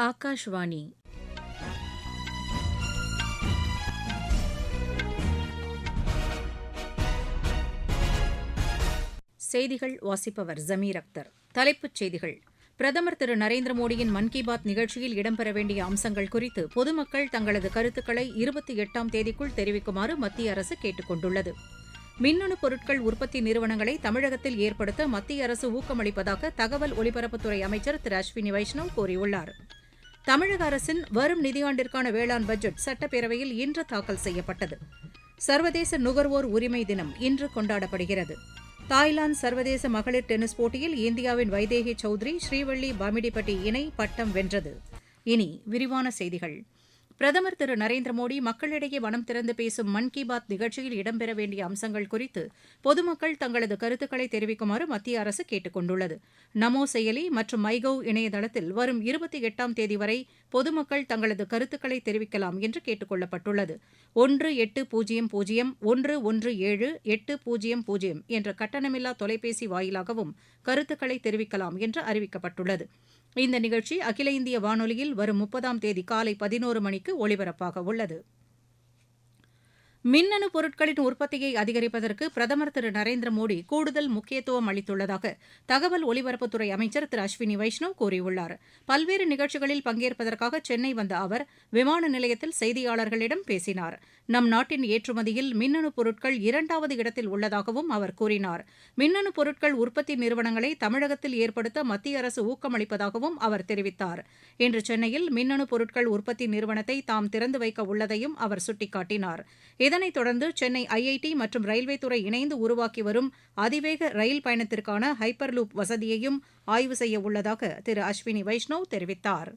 ஆகாஷ்வாணி. செய்திகள் வாசிப்பவர் ஜமீர் அக்தர். தலைப்புச் செய்திகள். பிரதமர் திரு நரேந்திர மோடியின் மன் கி பாத் நிகழ்ச்சியில் இடம்பெற வேண்டிய அம்சங்கள் குறித்து பொதுமக்கள் தங்களது கருத்துக்களை இருபத்தி எட்டாம் தேதிக்குள் தெரிவிக்குமாறு மத்திய அரசு கேட்டுக் கொண்டுள்ளது. மின்னணு பொருட்கள் உற்பத்தி நிறுவனங்களை தமிழகத்தில் ஏற்படுத்த மத்திய அரசு ஊக்கமளிப்பதாக தகவல் ஒலிபரப்புத்துறை அமைச்சர் திரு அஸ்வினி வைஷ்ணவ் கூறியுள்ளார். தமிழக அரசின் வரும் நிதியாண்டிற்கான வேளாண் பட்ஜெட் சட்டப்பேரவையில் இன்று தாக்கல் செய்யப்பட்டது. சர்வதேச நுகர்வோர் உரிமை தினம் இன்று கொண்டாடப்படுகிறது. தாய்லாந்து சர்வதேச மகளிர் டென்னிஸ் போட்டியில் இந்தியாவின் வைதேகி சௌத்ரி ஸ்ரீவள்ளி பாமிடிப்பட்டி இணை பட்டம் வென்றது. இனி விரிவான செய்திகள். பிரதமர் திரு நரேந்திர மோடி மக்களிடையே மனம் திறந்து பேசும் மன் கி பாத் நிகழ்ச்சியில் இடம்பெற வேண்டிய அம்சங்கள் குறித்து பொதுமக்கள் தங்களது கருத்துக்களை தெரிவிக்குமாறு மத்திய அரசு கேட்டுக் கொண்டுள்ளது நமோ செயலி மற்றும் மைகவ் இணையதளத்தில் வரும் இருபத்தி எட்டாம் தேதி வரை பொதுமக்கள் தங்களது கருத்துக்களை தெரிவிக்கலாம் என்று கேட்டுக் கொள்ளப்பட்டுள்ளது ஒன்று எட்டு பூஜ்ஜியம் பூஜ்ஜியம் ஒன்று ஒன்று ஏழு எட்டு பூஜ்ஜியம் பூஜ்ஜியம் என்ற கட்டணமில்லா தொலைபேசி வாயிலாகவும் கருத்துக்களை தெரிவிக்கலாம் என்று அறிவிக்கப்பட்டுள்ளது. இந்த நிகழ்ச்சி அகில இந்திய வானொலியில் வரும் முப்பதாம் தேதி காலை பதினோரு மணிக்கு ஒலிபரப்பாக உள்ளது. மின்னணு பொருட்களின் உற்பத்தியை அதிகரிப்பதற்கு பிரதமர் திரு நரேந்திர மோடி கூடுதல் முக்கியத்துவம் அளித்துள்ளதாக தகவல் ஒலிபரப்புத்துறை அமைச்சர் திரு அஸ்வினி வைஷ்ணவ் கூறியுள்ளார். பல்வேறு நிகழ்ச்சிகளில் பங்கேற்பதற்காக சென்னை வந்த அவர் விமான நிலையத்தில் செய்தியாளர்களிடம் பேசினார். நம் நாட்டின் ஏற்றுமதியில் மின்னணு பொருட்கள் இரண்டாவது இடத்தில் உள்ளதாகவும் அவர் கூறினார். மின்னணு பொருட்கள் உற்பத்தி நிறுவனங்களை தமிழகத்தில் ஏற்படுத்த மத்திய அரசு ஊக்கமளிப்பதாகவும் அவர் தெரிவித்தார். இன்று சென்னையில் மின்னணு பொருட்கள் உற்பத்தி நிறுவனத்தை தாம் திறந்து வைக்க உள்ளதையும் அவர் சுட்டிக்காட்டினார். இதனைத் தொடர்ந்து சென்னை ஐஐடி மற்றும் ரயில்வே துறை இணைந்து உருவாக்கி வரும் அதிவேக ரயில் பயணத்திற்கான ஹைப்பர் லூப் வசதியையும் ஆய்வு செய்ய உள்ளதாக திரு அஸ்வினி வைஷ்ணவ் தெரிவித்தார்.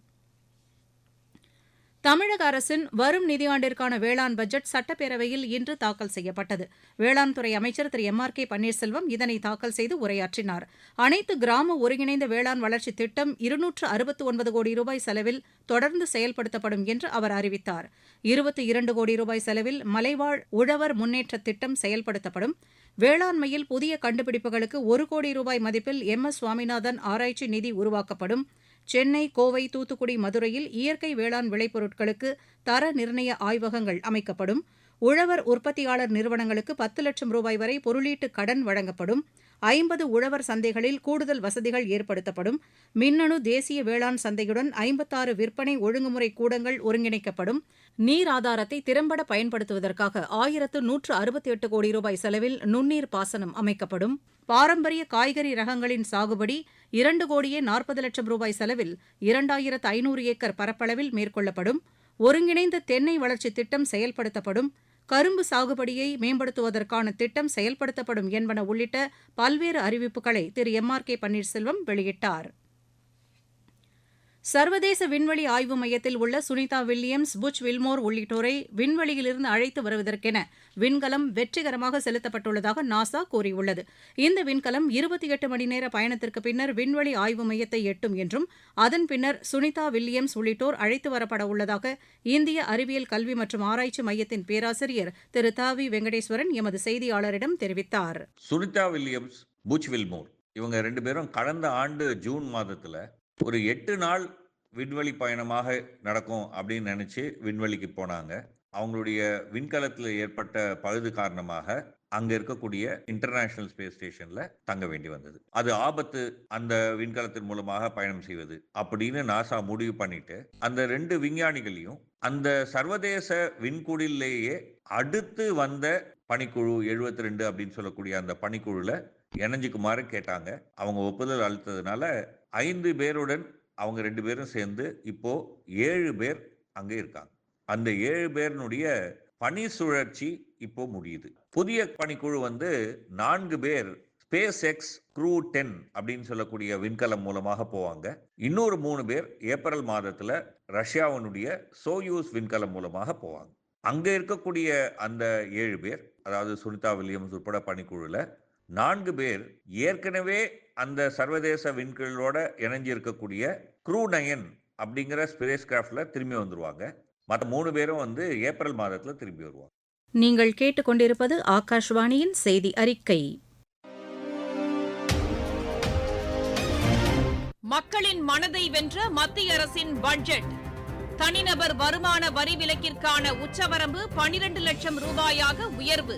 தமிழக அரசின் வரும் நிதியாண்டிற்கான வேளாண் பட்ஜெட் சட்டப்பேரவையில் இன்று தாக்கல் செய்யப்பட்டது. வேளாண் துறை அமைச்சர் Thiru M R K Panneerselvam இதனை தாக்கல் செய்து உரையாற்றினார். அனைத்து கிராம ஒருங்கிணைந்த வேளாண் வளர்ச்சித் திட்டம் இருநூற்று அறுபத்து ஒன்பது கோடி ரூபாய் செலவில் தொடர்ந்து செயல்படுத்தப்படும் என்று அவர் அறிவித்தார். இருபத்தி இரண்டு கோடி ரூபாய் செலவில் மலைவாழ் உழவர் முன்னேற்ற திட்டம் செயல்படுத்தப்படும். வேளாண்மையில் புதிய கண்டுபிடிப்புகளுக்கு ஒரு கோடி ரூபாய் மதிப்பில் எம் எஸ் சுவாமிநாதன் ஆராய்ச்சி நிதி உருவாக்கப்படும். சென்னை கோவை தூத்துக்குடி மதுரையில் இயற்கை வேளாண் விளைபொருட்களுக்கு தர நிர்ணய ஆய்வகங்கள் அமைக்கப்படும். உழவர் உற்பத்தியாளர் நிறுவனங்களுக்கு பத்து லட்சம் ரூபாய் வரை பொருளீட்டு கடன் வழங்கப்படும். ஐம்பது உழவர் சந்தைகளில் கூடுதல் வசதிகள் ஏற்படுத்தப்படும். மின்னணு தேசிய வேளாண் சந்தையுடன் ஐம்பத்தாறு விற்பனை ஒழுங்குமுறை கூடங்கள் ஒருங்கிணைக்கப்படும். நீர் ஆதாரத்தை திறம்பட பயன்படுத்துவதற்காக ஆயிரத்து நூற்று அறுபத்தி எட்டு கோடி ரூபாய் செலவில் நுண்ணீர் பாசனம் அமைக்கப்படும். பாரம்பரிய காய்கறி ரகங்களின் சாகுபடி இரண்டு கோடியே நாற்பது லட்சம் ரூபாய் செலவில் இரண்டாயிரத்து ஐநூறு ஏக்கர் பரப்பளவில் மேற்கொள்ளப்படும் ஒருங்கிணைந்த தென்னை வளர்ச்சி திட்டம் செயல்படுத்தப்படும் கரும்பு சாகுபடியை மேம்படுத்துவதற்கான திட்டம் செயல்படுத்தப்படும் என்பன உள்ளிட்ட பல்வேறு அறிவிப்புகளை Thiru M R K Panneerselvam வெளியிட்டார். சர்வதேச விண்வெளி ஆய்வு மையத்தில் உள்ள சுனிதா வில்லியம்ஸ் புச் வில்மோர் உள்ளிட்டோரை விண்வெளியிலிருந்து அழைத்து வருவதற்கென விண்கலம் வெற்றிகரமாக செலுத்தப்பட்டுள்ளதாக நாசா கூறியுள்ளது. இந்த விண்கலம் இருபத்தி எட்டு மணி நேர பயணத்திற்கு பின்னர் விண்வெளி ஆய்வு மையத்தை எட்டும் என்றும் அதன் பின்னர் சுனிதா வில்லியம்ஸ் உள்ளிட்டோர் அழைத்து வரப்பட உள்ளதாக இந்திய அறிவியல் கல்வி மற்றும் ஆராய்ச்சி மையத்தின் பேராசிரியர் திரு த. வி. வெங்கடேஸ்வரன் எமது செய்தியாளரிடம் தெரிவித்தார். சுனிதா வில்லியம்ஸ் புச் வில்மோர் இவங்க ரெண்டு பேரும் கடந்த ஆண்டு ஜூன் மாதத்தில் ஒரு எட்டு நாள் விண்வெளி பயணமாக நடக்கும் அப்படின்னு நினைச்சு விண்வெளிக்கு போனாங்க. அவங்களுடைய விண்கலத்தில் ஏற்பட்ட பழுது காரணமாக அங்க இருக்கக்கூடிய இன்டர்நேஷனல் ஸ்பேஸ் ஸ்டேஷன்ல தங்க வேண்டி வந்தது. அது ஆபத்து அந்த விண்கலத்தின் மூலமாக பயணம் செய்வது அப்படின்னு நாசா முடிவு பண்ணிட்டு அந்த ரெண்டு விஞ்ஞானிகளையும் அந்த சர்வதேச விண்குடிலேயே அடுத்து வந்த பணிக்குழு எழுபத்தி ரெண்டு அப்படின்னு சொல்லக்கூடிய அந்த பணிக்குழுல இணைஞ்சுக்குமாறு கேட்டாங்க. அவங்க ஒப்புதல் அளித்ததுனால ஐந்து பேருடன் அவங்க ரெண்டு பேரும் சேர்ந்து இப்போ ஏழு பேர் அங்கே இருக்காங்க. அந்த ஏழு பேருனுடைய பணி சுழற்சி இப்போ முடியுது. புதிய பணிக்குழு வந்து நான்கு பேர் ஸ்பேஸ் எக்ஸ் க்ரூ டென் அப்படின்னு சொல்லக்கூடிய விண்கலம் மூலமாக போவாங்க. இன்னொரு மூணு பேர் ஏப்ரல் மாதத்தில் ரஷ்யாவினுடைய சோயூஸ் விண்கலம் மூலமாக போவாங்க. அங்கே இருக்கக்கூடிய அந்த ஏழு பேர் அதாவது சுனிதா வில்லியம்ஸ் உட்பட பணிக்குழுல நான்கு பேர் ஏற்கனவே அந்த சர்வதேச விண்கலோட இணைஞ்சு இருக்கக்கூடிய க்ரூ நயன் அப்படிங்கிற ஸ்பேஸ் கிராஃப்ட்ல திரும்பி வந்துருவாங்க. மற்ற மூணு பேரும் வந்து ஏப்ரல் மாதத்துல திரும்பி வருவாங்க. நீங்கள் கேட்டுக்கொண்டிருப்பது ஆகாஷ்வாணியின் செய்தி அறிக்கை. மக்களின் மனதை வென்ற மத்திய அரசின் பட்ஜெட் தனிநபர் வருமான வரி விலக்கிற்கான உச்சவரம்பு பனிரண்டு லட்சம் ரூபாயாக உயர்வு.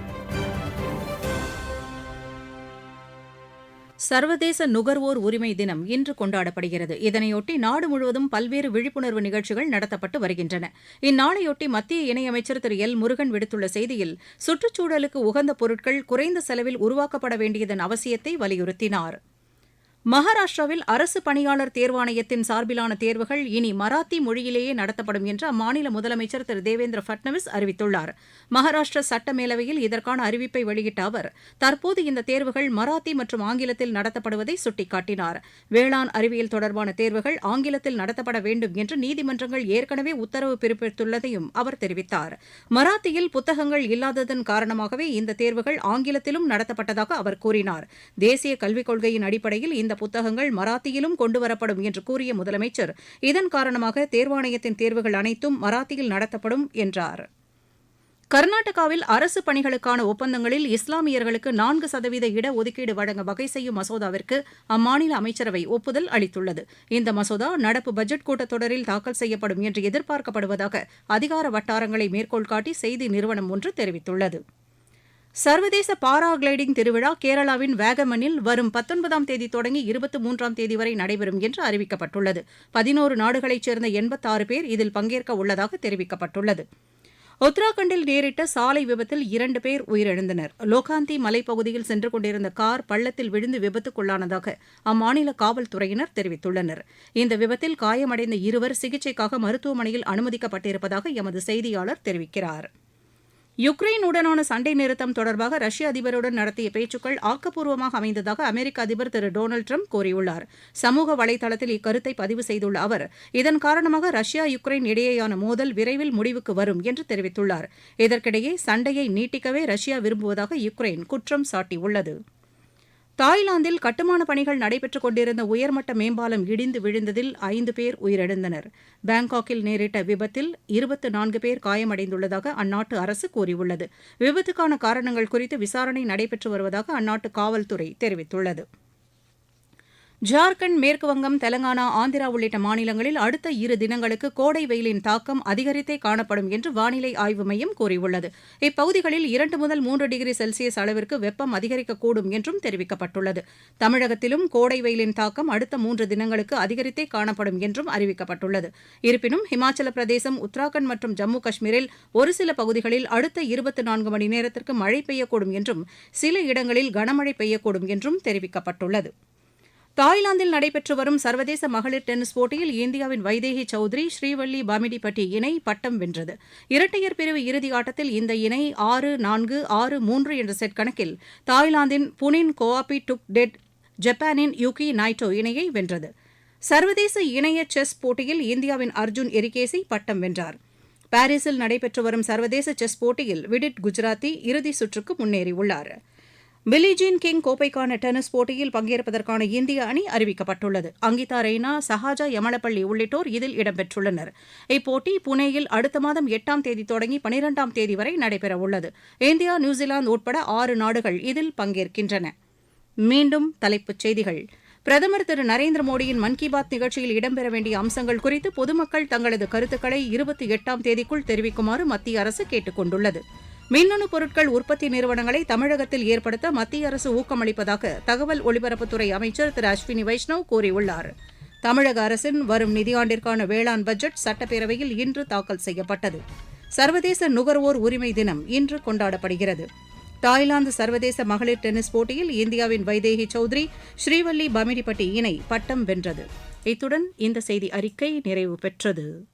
சர்வதேச நுகர்வோர் உரிமை தினம் இன்று கொண்டாடப்படுகிறது. இதனையொட்டி நாடு முழுவதும் பல்வேறு விழிப்புணர்வு நிகழ்ச்சிகள் நடத்தப்பட்டு வருகின்றன. இந்நாளையொட்டி மத்திய இணையமைச்சர் திரு. எல். முருகன் விடுத்துள்ள செய்தியில் சுற்றுச்சூழலுக்கு உகந்த பொருட்கள் குறைந்த செலவில் உருவாக்கப்பட வேண்டியதன் அவசியத்தை வலியுறுத்தினார். மகாராஷ்டிராவில் அரசு பணியாளர் தேர்வாணையத்தின் சார்பிலான தேர்வுகள் இனி மராத்தி மொழியிலேயே நடத்தப்படும் என்று அம்மாநில முதலமைச்சர் திரு. தேவேந்திர பட்னவிஸ் அறிவித்துள்ளார். மகாராஷ்டிர சட்டமேலவையில் இதற்கான அறிவிப்பை வெளியிட்ட அவர் தற்போது இந்த தேர்வுகள் மராத்தி மற்றும் ஆங்கிலத்தில் நடத்தப்படுவதை சுட்டிக்காட்டினார். வேளாண் அறிவியல் தொடர்பான தேர்வுகள் ஆங்கிலத்தில் நடத்தப்பட வேண்டும் என்று நீதிமன்றங்கள் ஏற்கனவே உத்தரவு பிறப்பித்துள்ளதையும் அவர் தெரிவித்தார். மராத்தியில் புத்தகங்கள் இல்லாததன் காரணமாகவே இந்த தேர்வுகள் ஆங்கிலத்திலும் நடத்தப்பட்டதாக அவர் கூறினார். தேசிய கல்விக் கொள்கையின் அடிப்படையில் இந்த புத்தகங்கள் மராத்தியிலும் கொண்டுவரப்படும் என்று கூறிய முதலமைச்சர் இதன் காரணமாக தேர்வாணையத்தின் தேர்வுகள் அனைத்தும் மராத்தியில் நடத்தப்படும் என்றார். கர்நாடகாவில் அரசு பணிகளுக்கான ஒப்பந்தங்களில் இஸ்லாமியர்களுக்கு நான்கு சதவீத இடஒதுக்கீடு வழங்க வகை செய்யும் மசோதாவிற்கு அம்மாநில அமைச்சரவை ஒப்புதல் அளித்துள்ளது. இந்த மசோதா நடப்பு பட்ஜெட் கூட்டத்தொடரில் தாக்கல் செய்யப்படும் என்று எதிர்பார்க்கப்படுவதாக அதிகார வட்டாரங்களை மேற்கோள் காட்டி செய்தி நிறுவனம் ஒன்று தெரிவித்துள்ளது. சர்வதேச பாரா கிளைடிங் திருவிழா கேரளாவின் வேகமனில் வரும் பத்தொன்பதாம் தேதி தொடங்கி இருபத்தி மூன்றாம் தேதி வரை நடைபெறும் என்று அறிவிக்கப்பட்டுள்ளது. பதினோரு நாடுகளைச் சேர்ந்த எண்பத்தாறு பேர் இதில் பங்கேற்க உள்ளதாக தெரிவிக்கப்பட்டுள்ளது. உத்தராகண்டில் நேரிட்ட சாலை விபத்தில் இரண்டு பேர் உயிரிழந்தனர். லோகாந்தி மலைப்பகுதியில் சென்று கொண்டிருந்த கார் பள்ளத்தில் விழுந்து விபத்துக்குள்ளானதாக அம்மாநில காவல்துறையினர் தெரிவித்துள்ளனர். இந்த விபத்தில் காயமடைந்த இருவர் சிகிச்சைக்காக மருத்துவமனையில் அனுமதிக்கப்பட்டிருப்பதாக எமது செய்தியாளர் யுக்ரைன் உடனான சண்டை நிறுத்தம் தொடர்பாக ரஷ்ய அதிபருடன் நடத்திய பேச்சுக்கள் ஆக்கப்பூர்வமாக அமைந்ததாக அமெரிக்க அதிபர் திரு டொனால்டு ட்ரம்ப் கூறியுள்ளார். சமூக வலைதளத்தில் இக்கருத்தை பதிவு செய்துள்ள அவர் இதன் காரணமாக ரஷ்யா யுக்ரைன் இடையேயான மோதல் விரைவில் முடிவுக்கு வரும் என்று தெரிவித்துள்ளார். இதற்கிடையே சண்டையை நீட்டிக்கவே ரஷ்யா விரும்புவதாக யுக்ரைன் குற்றம் சாட்டியுள்ளது. தாய்லாந்தில் கட்டுமான பணிகள் நடைபெற்றுக் கொண்டிருந்த உயர்மட்ட மேம்பாலம் இடிந்து விழுந்ததில் ஐந்து பேர் உயிரிழந்தனர். பாங்காக்கில் நேரிட்ட விபத்தில் இருபத்து நான்கு பேர் காயமடைந்துள்ளதாக அந்நாட்டு அரசு கூறியுள்ளது. விபத்துக்கான காரணங்கள் குறித்து விசாரணை நடைபெற்று வருவதாக அந்நாட்டு காவல்துறை தெரிவித்துள்ளது. ஜார்க்கண்ட் மேற்குவங்கம் தெலங்கானா ஆந்திரா உள்ளிட்ட மாநிலங்களில் அடுத்த இரு தினங்களுக்கு கோடை வெயிலின் தாக்கம் அதிகரித்தே காணப்படும் என்று வானிலை ஆய்வு மையம் கூறியுள்ளது. இப்பகுதிகளில் இரண்டு முதல் மூன்று டிகிரி செல்சியஸ் அளவிற்கு வெப்பம் அதிகரிக்கக்கூடும் என்றும் தெரிவிக்கப்பட்டுள்ளது. தமிழகத்திலும் கோடை வெயிலின் தாக்கம் அடுத்த மூன்று தினங்களுக்கு அதிகரித்தே காணப்படும் என்றும் அறிவிக்கப்பட்டுள்ளது. இருப்பினும் ஹிமாச்சல பிரதேசம் உத்தராகண்ட் மற்றும் ஜம்மு காஷ்மீரில் ஒரு சில பகுதிகளில் அடுத்த இருபத்தி நான்கு மணி நேரத்திற்கு மழை பெய்யக்கூடும் என்றும் சில இடங்களில் கனமழை பெய்யக்கூடும் என்றும் தெரிவிக்கப்பட்டுள்ளது. தாய்லாந்தில் நடைபெற்று வரும் சர்வதேச மகளிர் டென்னிஸ் போட்டியில் இந்தியாவின் வைதேகி சௌத்ரி ஸ்ரீவள்ளி பாமிடிபட்டி இணை பட்டம் வென்றது. இரட்டையர் பிரிவு இறுதி ஆட்டத்தில் இந்த இணை ஆறு நான்கு ஆறு மூன்று என்ற செட் கணக்கில் தாய்லாந்தின் புனின் கோஆபி டுக் டெட் ஜப்பானின் யுகி நாய்டோ இணையை வென்றது. சர்வதேச இணைய செஸ் போட்டியில் இந்தியாவின் அர்ஜுன் எரிகேசி பட்டம் வென்றார். பாரிஸில் நடைபெற்று வரும் சர்வதேச செஸ் போட்டியில் விடிட் குஜராத்தி இறுதி சுற்றுக்கு முன்னேறியுள்ளார் கிங் கோப்பைக்கான டென்னிஸ் போட்டியில் பங்கேற்பதற்கான இந்திய அணி அறிவிக்கப்பட்டுள்ளது. அங்கிதா ரெய்னா சஹாஜா யமலப்பள்ளி உள்ளிட்டோர் இதில் இடம்பெற்றுள்ளனர். இப்போட்டி புனேயில் அடுத்த மாதம் எட்டாம் தேதி தொடங்கி பனிரெண்டாம் தேதி வரை நடைபெறவுள்ளது. இந்தியா நியூசிலாந்து உட்பட ஆறு நாடுகள் இதில் பங்கேற்கின்றன. மீண்டும் தலைப்புச் செய்திகள். பிரதமர் திரு நரேந்திர மோடியின் மன் கி பாத் நிகழ்ச்சியில் இடம்பெற வேண்டிய அம்சங்கள் குறித்து பொதுமக்கள் தங்களது கருத்துக்களை இருபத்தி எட்டாம் தேதிக்குள் தெரிவிக்குமாறு மத்திய அரசு கேட்டுக் கொண்டுள்ளது மின்னணு பொருட்கள் உற்பத்தி நிறுவனங்களை தமிழகத்தில் ஏற்படுத்த மத்திய அரசு ஊக்கமளிப்பதாக தகவல் ஒலிபரப்புத்துறை அமைச்சர் திரு அஸ்வினி வைஷ்ணவ் கூறியுள்ளார். தமிழக அரசின் வரும் நிதியாண்டிற்கான வேளாண் பட்ஜெட் சட்டப்பேரவையில் இன்று தாக்கல் செய்யப்பட்டது. சர்வதேச நுகர்வோர் உரிமை தினம் இன்று கொண்டாடப்படுகிறது. தாய்லாந்து சர்வதேச மகளிர் டென்னிஸ் போட்டியில் இந்தியாவின் வைதேகி சௌத்ரி ஸ்ரீவல்லி பமிடிப்பட்டி இணை பட்டம் வென்றது. இத்துடன் இந்த செய்தி அறிக்கை நிறைவு பெற்றது.